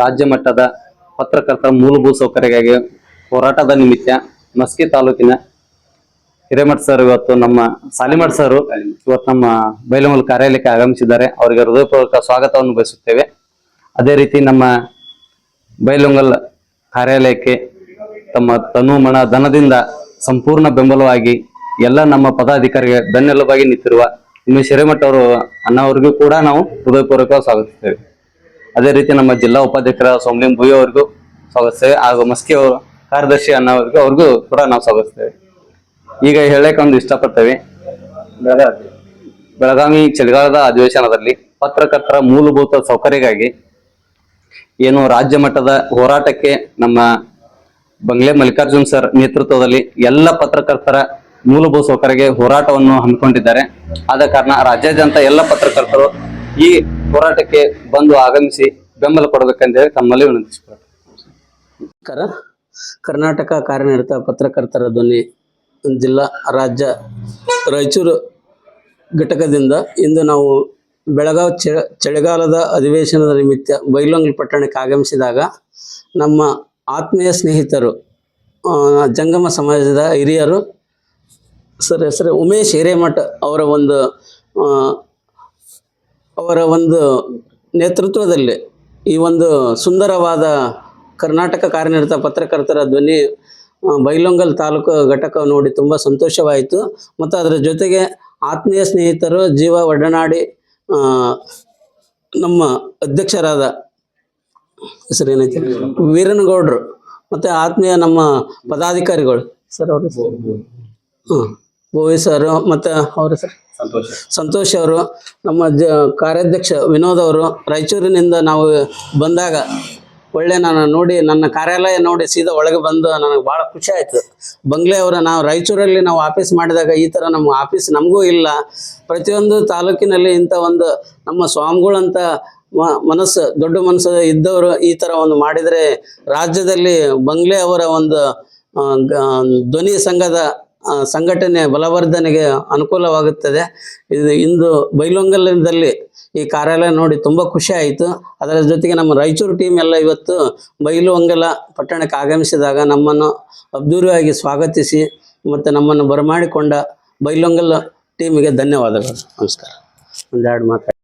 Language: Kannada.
ರಾಜ್ಯ ಮಟ್ಟದ ಪತ್ರಕರ್ತರ ಮೂಲಭೂತ ಸೌಕರ್ಯಕ್ಕಾಗಿ ಹೋರಾಟದ ನಿಮಿತ್ತ ಮಸ್ಕಿ ತಾಲೂಕಿನ ಹಿರೇಮಠ ಸರ್ ಇವತ್ತು ನಮ್ಮ ಸಾಲಿಮಠ ಸರ್ ಇವತ್ತು ನಮ್ಮ ಬೈಲಮೂಲ ಕಾರ್ಯಾಲಯಕ್ಕೆ ಆಗಮಿಸಿದ್ದಾರೆ. ಅವರಿಗೆ ಹೃದಯಪೂರ್ವಕ ಸ್ವಾಗತವನ್ನು ಬಯಸುತ್ತೇವೆ. ಅದೇ ರೀತಿ ನಮ್ಮ ಬೈಲೊಂಗಲ್ ಕಾರ್ಯಾಲಯಕ್ಕೆ ತಮ್ಮ ತನು ಮಣ ಧನದಿಂದ ಸಂಪೂರ್ಣ ಬೆಂಬಲವಾಗಿ ಎಲ್ಲ ನಮ್ಮ ಪದಾಧಿಕಾರಿಗೆ ಬೆನ್ನೆಲುಬಾಗಿ ನಿಂತಿರುವ ಉಮೇಶ್ ಹಿರೇಮಠ ಅವರು ಅವರಿಗೂ ಕೂಡ ನಾವು ಹೃದಯಪೂರ್ವಕ ಸ್ವಾಗತಿಸ್ತೇವೆ. ಅದೇ ರೀತಿ ನಮ್ಮ ಜಿಲ್ಲಾ ಉಪಾಧ್ಯಕ್ಷರ ಸೋಮಲಿಂ ಭೂಯಿ ಅವ್ರಿಗೂ ಸ್ವಾಗತಿಸ್ತೇವೆ ಹಾಗೂ ಮಸ್ಕಿ ಅವರು ಕಾರ್ಯದರ್ಶಿ ಅನ್ನೋರಿಗೂ ಅವರಿಗೂ ಕೂಡ ನಾವು ಸ್ವಾಗತಿಸ್ತೇವೆ ಈಗ ಹೇಳಕ್ಕೆ ಒಂದು ಇಷ್ಟಪಡ್ತೇವೆ. ಬೆಳಗಾವಿ ಚಳಿಗಾಲದ ಅಧಿವೇಶನದಲ್ಲಿ ಪತ್ರಕರ್ತರ ಮೂಲಭೂತ ಸೌಕರ್ಯಕ್ಕಾಗಿ ಏನು ರಾಜ್ಯ ಮಟ್ಟದ ಹೋರಾಟಕ್ಕೆ ನಮ್ಮ ಬಂಗ್ಲೆ ಮಲ್ಲಿಕಾರ್ಜುನ್ ಸರ್ ನೇತೃತ್ವದಲ್ಲಿ ಎಲ್ಲ ಪತ್ರಕರ್ತರ ಮೂಲಭೂತ ಸೌಕರ್ಯಕ್ಕೆ ಹೋರಾಟವನ್ನು ಹಮ್ಮಿಕೊಂಡಿದ್ದಾರೆ. ಆದ ಕಾರಣ ರಾಜ್ಯಾದ್ಯಂತ ಎಲ್ಲ ಪತ್ರಕರ್ತರು ಈ ಹೋರಾಟಕ್ಕೆ ಬಂದು ಆಗಮಿಸಿ ಬೆಂಬಲ ಕೊಡಬೇಕಂತ ಹೇಳಿ ತಮ್ಮಲ್ಲಿ ವಿನಂತಿಸಿಕೊಳ್ಳ ಕರ್ನಾಟಕ ಕಾರ್ಯನಿರತ ಪತ್ರಕರ್ತರ ಧ್ವನಿ ಜಿಲ್ಲಾ ರಾಜ್ಯ ರಾಯಚೂರು ಘಟಕದಿಂದ ಇಂದು ನಾವು ಬೆಳಗಾವಿ ಚಳಿಗಾಲದ ಅಧಿವೇಶನದ ನಿಮಿತ್ತ ಬೈಲೊಂಗಲ್ ಪಟ್ಟಣಕ್ಕೆ ಆಗಮಿಸಿದಾಗ ನಮ್ಮ ಆತ್ಮೀಯ ಸ್ನೇಹಿತರು ಜಂಗಮ ಸಮಾಜದ ಹಿರಿಯರು, ಸರ್ ಹೆಸರು ಉಮೇಶ್ ಹಿರೇಮಠ್ ಅವರ ಒಂದು ಅವರ ಒಂದು ನೇತೃತ್ವದಲ್ಲಿ ಈ ಒಂದು ಸುಂದರವಾದ ಕರ್ನಾಟಕ ಕಾರ್ಯನಿರತ ಪತ್ರಕರ್ತರ ಧ್ವನಿ ಬೈಲೊಂಗಲ್ ತಾಲೂಕು ಘಟಕ ನೋಡಿ ತುಂಬ ಸಂತೋಷವಾಯಿತು. ಮತ್ತು ಅದರ ಜೊತೆಗೆ ಆತ್ಮೀಯ ಸ್ನೇಹಿತರು ಜೀವ ಒಡನಾಡಿ ನಮ್ಮ ಅಧ್ಯಕ್ಷರಾದ ಹೆಸರು ಏನೈತಿ? ವೀರನಗೌಡರು ಮತ್ತು ಆತ್ಮೀಯ ನಮ್ಮ ಪದಾಧಿಕಾರಿಗಳು. ಸರ್ ಅವರು ಹಾಂ ಭೋವಿ ಸರ್ ಮತ್ತು ಅವ್ರ ಸರ್ ಸಂತೋಷ. ಸಂತೋಷ್ ಅವರು. ನಮ್ಮ ಜ ಕಾರ್ಯಾಧ್ಯಕ್ಷ ವಿನೋದ್ ಅವರು ರಾಯಚೂರಿನಿಂದ ನಾವು ಬಂದಾಗ ಒಳ್ಳೆ ನಾನು ನೋಡಿ ನನ್ನ ಕಾರ್ಯಾಲಯ ನೋಡಿ ಸೀದಾ ಒಳಗೆ ಬಂದು ನನಗೆ ಭಾಳ ಖುಷಿ ಆಯಿತು. ಬಂಗ್ಲೆ ಅವರ ನಾವು ರಾಯಚೂರಲ್ಲಿ ನಾವು ಆಫೀಸ್ ಮಾಡಿದಾಗ ಈ ಥರ ನಮ್ಮ ಆಫೀಸ್ ನಮಗೂ ಇಲ್ಲ. ಪ್ರತಿಯೊಂದು ತಾಲೂಕಿನಲ್ಲಿ ಇಂಥ ಒಂದು ನಮ್ಮ ಸ್ವಾಮಿಗಳಂತ ಮ- ಮನಸ್ಸು ದೊಡ್ಡ ಮನಸ್ಸು ಇದ್ದವರು ಈ ಥರ ಒಂದು ಮಾಡಿದರೆ ರಾಜ್ಯದಲ್ಲಿ ಬಂಗ್ಲೆ ಅವರ ಒಂದು ಧ್ವನಿ ಸಂಘದ ಸಂಘಟನೆ ಬಲವರ್ಧನೆಗೆ ಅನುಕೂಲವಾಗುತ್ತದೆ. ಇದು ಇಂದು ಬೈಲೊಂಗಲದಲ್ಲಿ ಈ ಕಾರ್ಯಾಲಯ ನೋಡಿ ತುಂಬ ಖುಷಿ ಆಯಿತು. ಅದರ ಜೊತೆಗೆ ನಮ್ಮ ರಾಯಚೂರು ಟೀಮ್ ಎಲ್ಲ ಇವತ್ತು ಬೈಲೊಂಗಲ ಪಟ್ಟಣಕ್ಕೆ ಆಗಮಿಸಿದಾಗ ನಮ್ಮನ್ನು ಅದ್ದೂರಿಯಾಗಿ ಸ್ವಾಗತಿಸಿ ಮತ್ತು ನಮ್ಮನ್ನು ಬರಮಾಡಿಕೊಂಡ ಬೈಲೊಂಗಲ ಟೀಮಿಗೆ ಧನ್ಯವಾದಗಳು. ನಮಸ್ಕಾರ. ಒಂದೆರಡು ಮಾತು